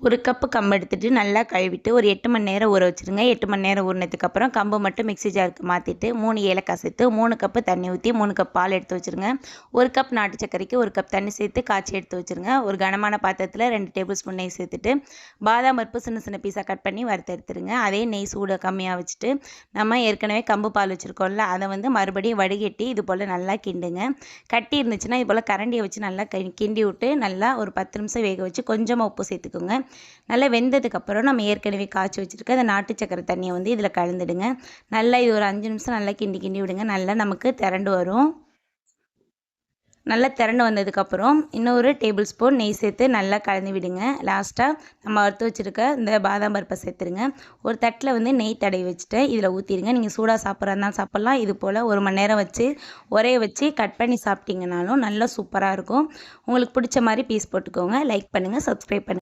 ஒரு கப்பு கம்பு எடுத்துகிட்டு நல்லா கழுவிட்டு ஒரு எட்டு மணி நேரம் ஊற வச்சுருங்க. எட்டு மணி நேரம் ஊறினதுக்கப்புறம் கம்பு மட்டும் மிக்ஸி ஜாருக்கு மாற்றிட்டு மூணு ஏலக்காய் சேர்த்து மூணு கப்பு தண்ணி ஊற்றி மூணு கப் பால் எடுத்து வச்சுருங்க. ஒரு கப் நாட்டு சர்க்கரைக்கு ஒரு கப் தண்ணி சேர்த்து காய்ச்சி எடுத்து வச்சுருங்க. ஒரு கனமான பாத்திரத்தில் ரெண்டு டேபிள் ஸ்பூன் நெய் சேர்த்துட்டு பாதாம் பருப்பு சின்ன சின்ன பீஸாக கட் பண்ணி வறுத்து எடுத்துருங்க. அதே நெய் சூடை கம்மியாக வச்சுட்டு நம்ம ஏற்கனவே கம்பு பால் வச்சுருக்கோம்ல அதை வந்து மறுபடியும் வடிகட்டி இது போல் நல்லா கிண்டுங்க. கட்டி இருந்துச்சுன்னா இது போல் கரண்டியை வச்சு நல்லா கி- கிண்டி விட்டு நல்லா ஒரு பத்து நிமிஷம் வேக வச்சு கொஞ்சமாக உப்பு சேர்த்துக்கோங்க. நல்லா வெந்ததுக்கப்புறம் நம்ம ஏற்கனவே காய்ச்சி வச்சுருக்க அந்த நாட்டு சக்கரை தண்ணியை வந்து இதில் கலந்துடுங்க. நல்லா இது ஒரு அஞ்சு நிமிஷம் நல்லா கிண்டி கிண்டி விடுங்க. நல்லா நமக்கு திரண்டு வரும். நல்லா திரண்டு வந்ததுக்கப்புறம் இன்னொரு டேபிள் ஸ்பூன் நெய் சேர்த்து நல்லா கலந்து விடுங்க. லாஸ்ட்டாக நம்ம வறுத்து வச்சுருக்க இந்த பாதாம் பருப்பை சேர்த்துருங்க. ஒரு தட்டில் வந்து நெய் தடவி வச்சுட்டு இதில் ஊற்றிடுங்க நீங்கள் சூடாக சாப்பிட்றா இருந்தாலும் சாப்பிட்லாம். இது போல் ஒரு மணி நேரம் வச்சு ஒரே வச்சு கட் பண்ணி சாப்பிட்டீங்கனாலும் நல்லா சூப்பராக இருக்கும். உங்களுக்கு பிடிச்ச மாதிரி பீஸ் போட்டுக்கோங்க. லைக் பண்ணுங்கள் சப்ஸ்கிரைப் பண்ணுங்கள்